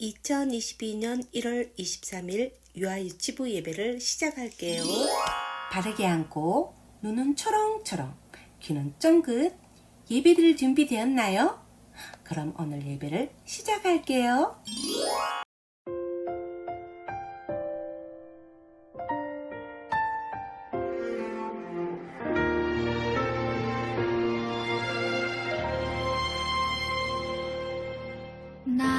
2022년 1월 23일 유아 유치부 예배를 시작할게요. 바르게 앉고 눈은 초롱초롱 귀는 쫑긋 예배드릴 준비되었나요? 그럼 오늘 예배를 시작할게요. 나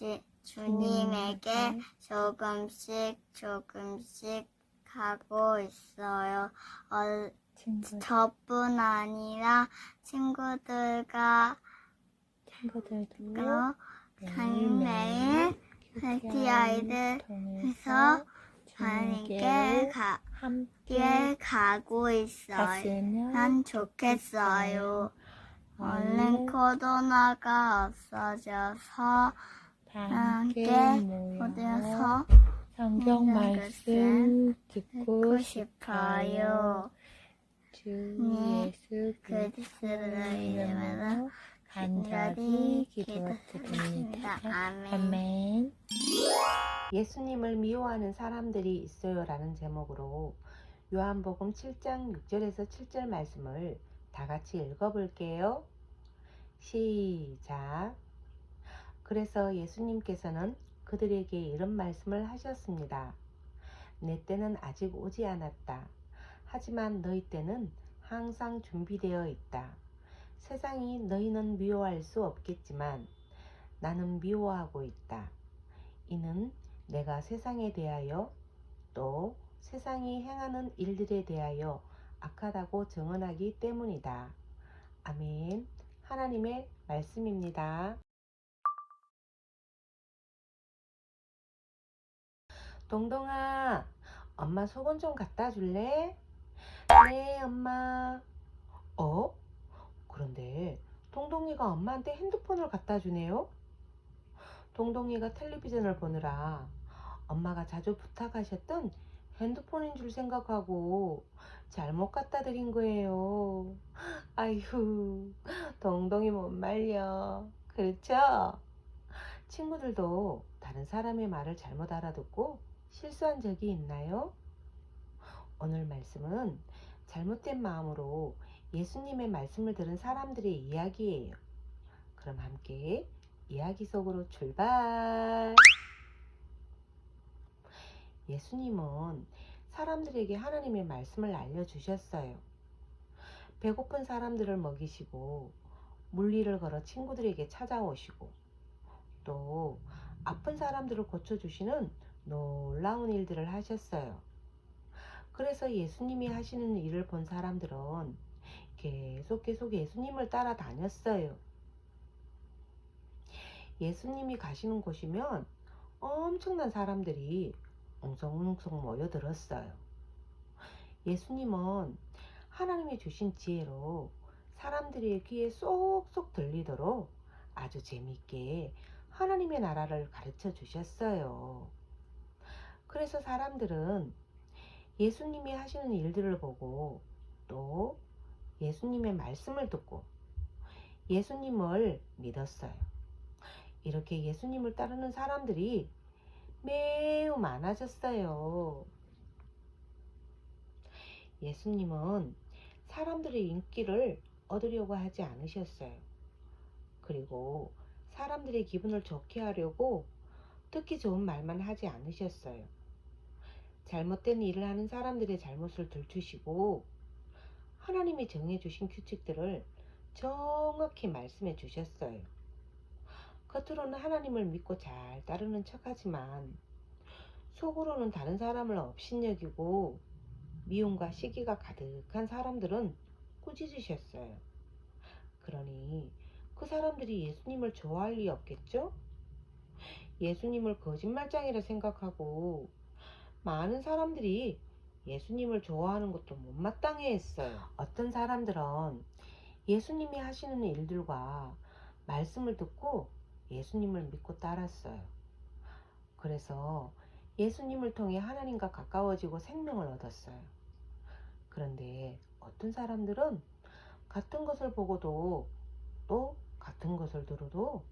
지- 주님에게 조금씩 조금씩 가고 있어요. 어, 친구, 저뿐 아니라 친구들과 친구들도 또 매일매일 매일 큐티 아이들 통해서 하나님께 가, 함께 께 가고 있어요. 난 좋겠어요. 얼른 코로나가 없어져서 함께 모여서 성경 말씀 듣고 싶어요. 주 네, 예수 그리스도의 이름으로 간절히 기도드립니다. 아멘. 예수님을 미워하는 사람들이 있어요라는 제목으로 요한복음 7장 6절에서 7절 말씀을 다 같이 읽어볼게요. 시작. 그래서 예수님께서는 그들에게 이런 말씀을 하셨습니다. 내 때는 아직 오지 않았다. 하지만 너희 때는 항상 준비되어 있다. 세상이 너희는 미워할 수 없겠지만 나는 미워하고 있다. 이는 내가 세상에 대하여 또 세상이 행하는 일들에 대하여 악하다고 증언하기 때문이다. 아멘. 하나님의 말씀입니다. 동동아, 엄마 속옷 좀 갖다 줄래? 네, 엄마. 어? 그런데 동동이가 엄마한테 핸드폰을 갖다 주네요? 동동이가 텔레비전을 보느라 엄마가 자주 부탁하셨던 핸드폰인 줄 생각하고 잘못 갖다 드린 거예요. 아휴, 동동이 못 말려. 그렇죠? 친구들도 다른 사람의 말을 잘못 알아듣고 실수한 적이 있나요? 오늘 말씀은 잘못된 마음으로 예수님의 말씀을 들은 사람들의 이야기예요. 그럼 함께 이야기 속으로 출발! 예수님은 사람들에게 하나님의 말씀을 알려주셨어요. 배고픈 사람들을 먹이시고, 물리를 걸어 친구들에게 찾아오시고, 또 아픈 사람들을 고쳐주시는 놀라운 일들을 하셨어요. 그래서 예수님이 하시는 일을 본 사람들은 계속 계속 예수님을 따라다녔어요. 예수님이 가시는 곳이면 엄청난 사람들이 웅성웅성 모여들었어요. 예수님은 하나님이 주신 지혜로 사람들의 귀에 쏙쏙 들리도록 아주 재미있게 하나님의 나라를 가르쳐 주셨어요. 그래서 사람들은 예수님이 하시는 일들을 보고 또 예수님의 말씀을 듣고 예수님을 믿었어요. 이렇게 예수님을 따르는 사람들이 매우 많아졌어요. 예수님은 사람들의 인기를 얻으려고 하지 않으셨어요. 그리고 사람들의 기분을 좋게 하려고 듣기 좋은 말만 하지 않으셨어요. 잘못된 일을 하는 사람들의 잘못을 들추시고 하나님이 정해주신 규칙들을 정확히 말씀해 주셨어요. 겉으로는 하나님을 믿고 잘 따르는 척하지만 속으로는 다른 사람을 업신여기고 미움과 시기가 가득한 사람들은 꾸짖으셨어요. 그러니 그 사람들이 예수님을 좋아할 리 없겠죠? 예수님을 거짓말장이라 생각하고 많은 사람들이 예수님을 좋아하는 것도 못마땅해 했어요. 어떤 사람들은 예수님이 하시는 일들과 말씀을 듣고 예수님을 믿고 따랐어요. 그래서 예수님을 통해 하나님과 가까워지고 생명을 얻었어요. 그런데 어떤 사람들은 같은 것을 보고도 또 같은 것을 들어도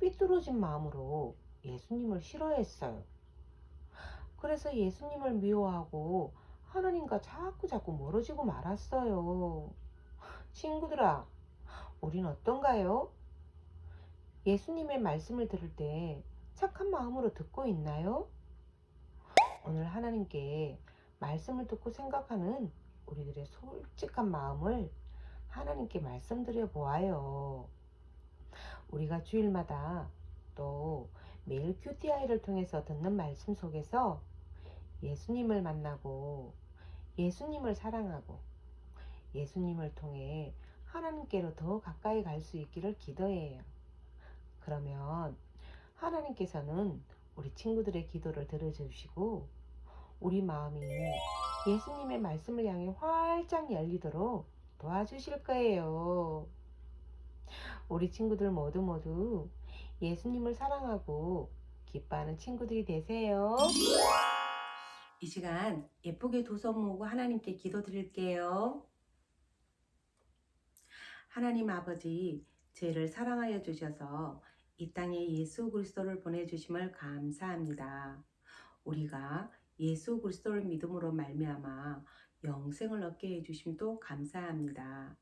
삐뚤어진 마음으로 예수님을 싫어했어요. 그래서 예수님을 미워하고 하나님과 자꾸 자꾸 멀어지고 말았어요. 친구들아, 우린 어떤가요? 예수님의 말씀을 들을 때 착한 마음으로 듣고 있나요? 오늘 하나님께 말씀을 듣고 생각하는 우리들의 솔직한 마음을 하나님께 말씀드려 보아요. 우리가 주일마다 또 매일 QTI를 통해서 듣는 말씀 속에서 예수님을 만나고 예수님을 사랑하고 예수님을 통해 하나님께로 더 가까이 갈 수 있기를 기도해요. 그러면 하나님께서는 우리 친구들의 기도를 들어주시고 우리 마음이 예수님의 말씀을 향해 활짝 열리도록 도와주실 거예요. 우리 친구들 모두 모두 예수님을 사랑하고 기뻐하는 친구들이 되세요. 이 시간 예쁘게 두손 모으고 하나님께 기도 드릴게요. 하나님 아버지, 죄를 사랑하여 주셔서 이 땅에 예수 그리스도를 보내주심을 감사합니다. 우리가 예수 그리스도를 믿음으로 말미암아 영생을 얻게 해주심도 감사합니다.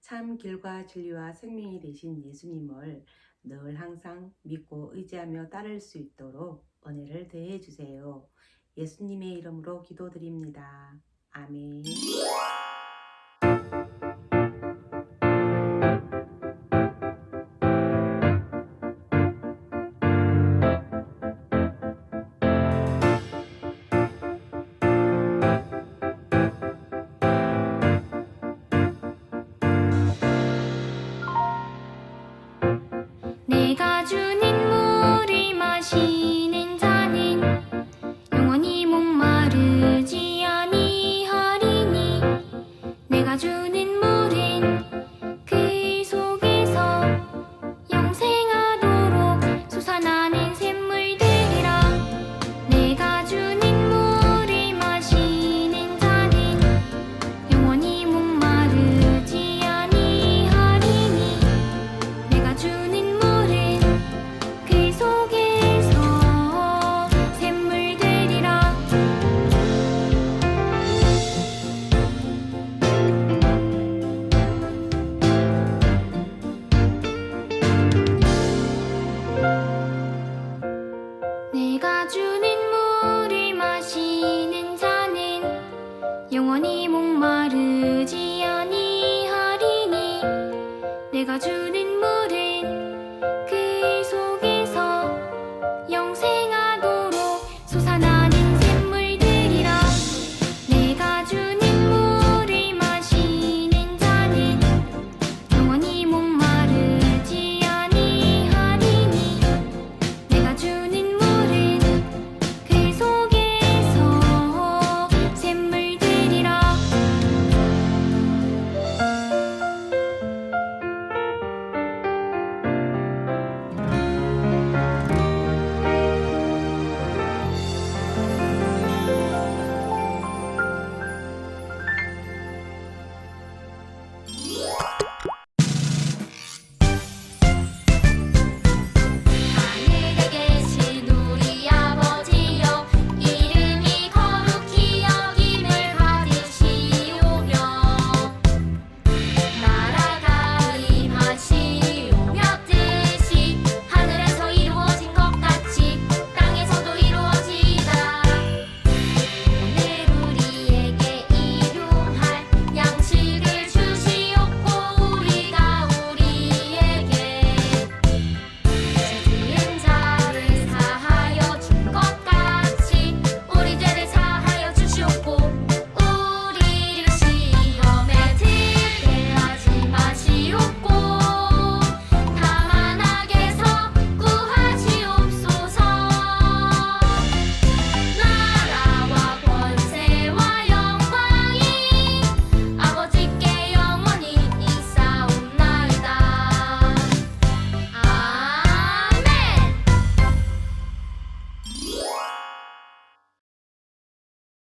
참 길과 진리와 생명이 되신 예수님을 늘 항상 믿고 의지하며 따를 수 있도록 은혜를 더해 주세요. 예수님의 이름으로 기도드립니다. 아멘. 아주